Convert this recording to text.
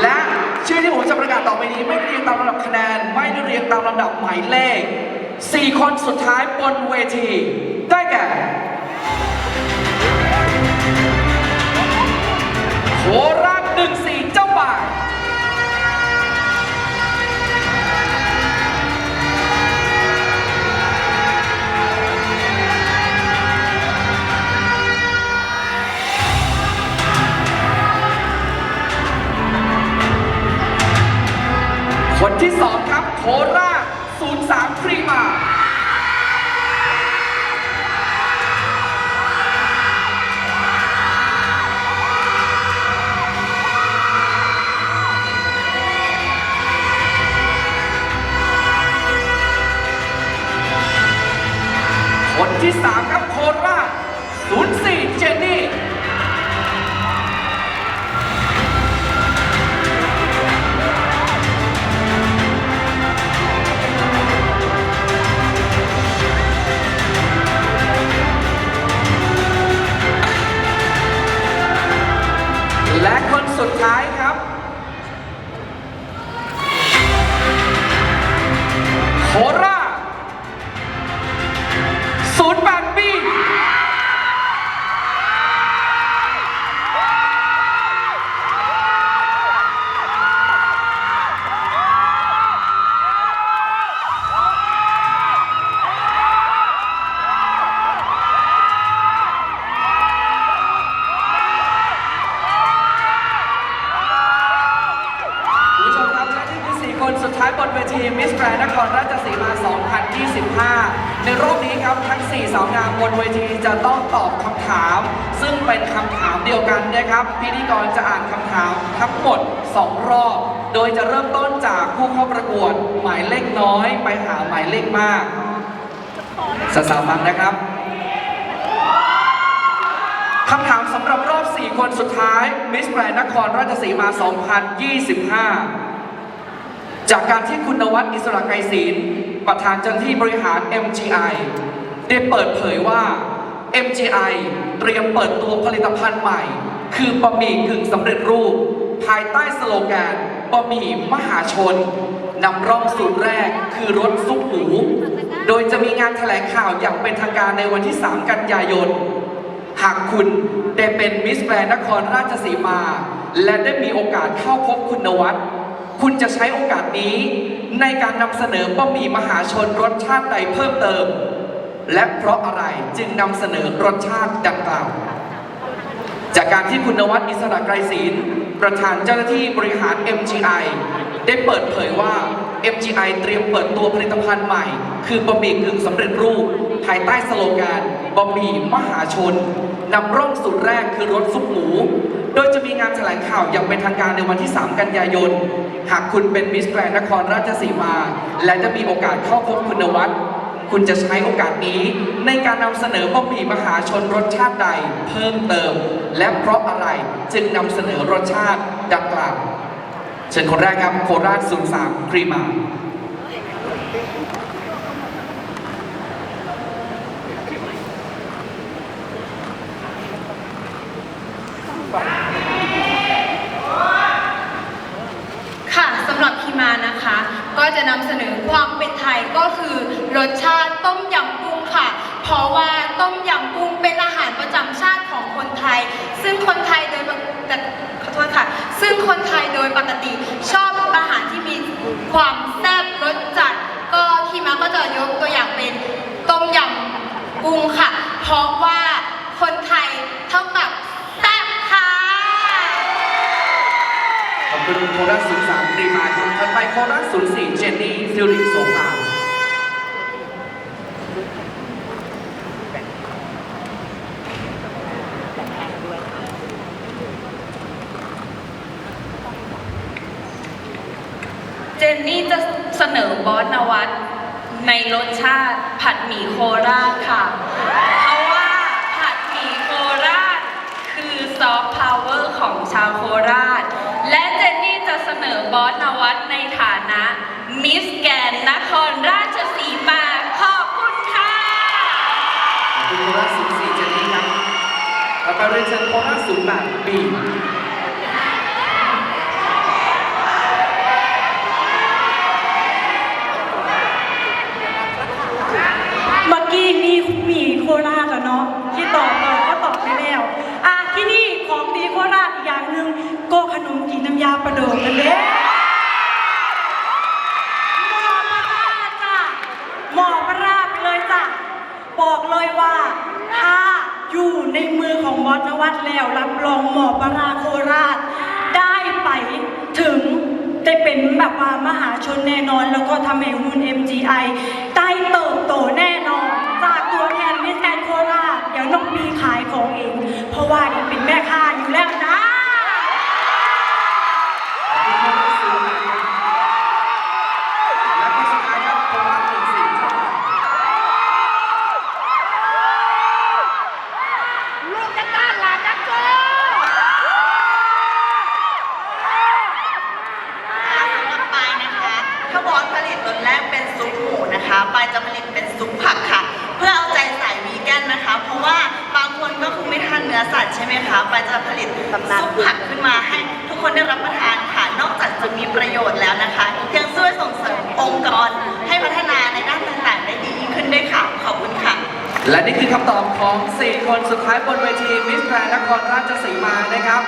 และชื่อที่ผมจะประกาศต่อไปนี้ไม่เรียงตามลำดับคะแนน ไม่ได้เรียงตามลำดับหมายเลข 4 คนสุดท้ายบนเวที ได้แก่ ที่สามครับโคราช04 เจนนี่และคนสุดท้ายครับ มิสแกรนนครราชสีมา 2025 ในรอบนี้ครับทั้ง 4 สาวงามบนเวทีจะต้องตอบคำถาม ซึ่งเป็นคำถามเดียวกันนะครับพิธีกรจะอ่านคำถามทั้งหมด 2 รอบ โดยจะเริ่มต้นจากผู้เข้าประกวดหมายเลขน้อยไปหาหมายเลขมากสาวๆฟังนะครับคำถามสำหรับรอบ 4 คนสุดท้ายมิสแกรนนครราชสีมา 2025 จากการที่คุณนวัดอิสระไกรศีลประธานเจ้าหน้าที่บริหาร MGI ได้เปิดเผยว่า MGI เตรียมเปิดตัวผลิตภัณฑ์ใหม่ คือบะหมี่กึ่งสำเร็จรูป ภายใต้สโลแกนบะหมี่มหาชนนำร่องสูตรแรกคือรสซุปหมู โดยจะมีงานแถลงข่าวอย่างเป็นทางการในวันที่ 3 กันยายน หากคุณได้เป็นมิสแกรนด์นครราชสีมา และได้มีโอกาสเข้าพบคุณนวัด คุณจะใช้โอกาสนี้ในการนำเสนอบะหมี่มหาชนรสชาติใดเพิ่มเติม และเพราะอะไรจึงนำเสนอรสชาติดังกล่าว จากการที่คุณนวัดอิสระไกรศีลประธานเจ้าหน้าที่บริหาร MGI ได้เปิดเผยว่า MGI เตรียมเปิดตัวผลิตภัณฑ์ใหม่ คือบะหมี่กึ่งสำเร็จรูป ภายใต้สโลแกนบะหมี่มหาชนนำร่องสูตรแรกคือรสซุปหมู โดยจะมีงานแถลงข่าวอย่างเป็นทางการในวันที่ 3 กันยายน หากคุณเป็นมิสแกรนด์นครราชสีมา และได้มีโอกาสเข้าพบคุณวัดคุณจะใช้โอกาสนี้ ในการนำเสนอบะหมี่มหาชนรสชาติใดเพิ่มเติม และเพราะอะไรจึงนำเสนอรสชาติดังกล่าว เชิญคนแรกครับ โคราช03ครีมาค่ะสำหรับพีมานะคะ ก็จะนำเสนอความเป็นไทยก็คือรสชาติต้มยำกุ้งค่ะ เพราะว่าต้มยำกุ้งเป็นอาหารประจำชาติของคนไทย ซึ่งคนไทยโดยปก ซึ่งคนไทยโดยปกติชอบอาหารที่มีความแซ่บรสจัด ก็พี่มาก็จะยกตัวอย่างเป็นต้มยำกุ้งค่ะ เพราะว่าคนไทยเท่ากับแซ่บค่ะ ขอบคุณโคราช03ครีมาครับถัดไปโคราช04เจนนี่ซิริโสภา จนนี่จะเสนอบอสนวัตในรสชาติผัดหมี่โคราชค่ะ เพราะว่าผัดหมี่โคราช คือซอฟต์พาวเวอร์ของชาวโคราช และเจนนี่จะเสนอบอสนวัตในฐานะ มิสแกนนครราชสีมาขอบคุณค่ะขอบคุณโคราช04เจนนี่ครับต่อไปเรียนเชิญโคราช08บี ยาประโดดกันเด้หมอปลาร้าจ้ะหมอปลาร้าไปเลยจ้ะ บอกเลยว่าถ้าอยู่ในมือของบอสนวัตแล้ว รับรองหมอปลาร้าโคราช ได้ไปถึงได้เป็นแบบว่ามหาชนแน่นอน แล้วก็ทำให้หุ้น MGI ได้เติบโตแน่นอน จากตัวแทนมิสแกนโคราชเดี๋ยวน้องมีขายของเอง เพราะว่าม่ค้าอยู่แล้วนะ และที่สุดท้ายครับโคราชหนึ่งสี่ครับ สำหรับปายนะคะ ถ้าบอสผลิตรสแรกเป็นซุปหมูนะคะปายจะผลิตเป็นซุปผักค่ะ เพื่อเอาใจสายวีแกนนะคะ เพราะว่าบางคนก็คือไม่ทานเนื้อสั ตว์ใช่ไหมคะปายจะผลิตซุปผักขึ้นมาให้ทุกคนได้รับประทานค่ะ นอกจากจะมีประโยชน์แล้วนะคะ ยังช่วยส่งเสริมองค์กรให้พัฒนาในด้านต่างๆ ได้ดียิ่งขึ้นด้วยค่ะ ขอบคุณค่ะ และนี่คือคำตอบของ 4 คนสุดท้ายบนเวทีมิสแกรนนครราชสีมานะครับ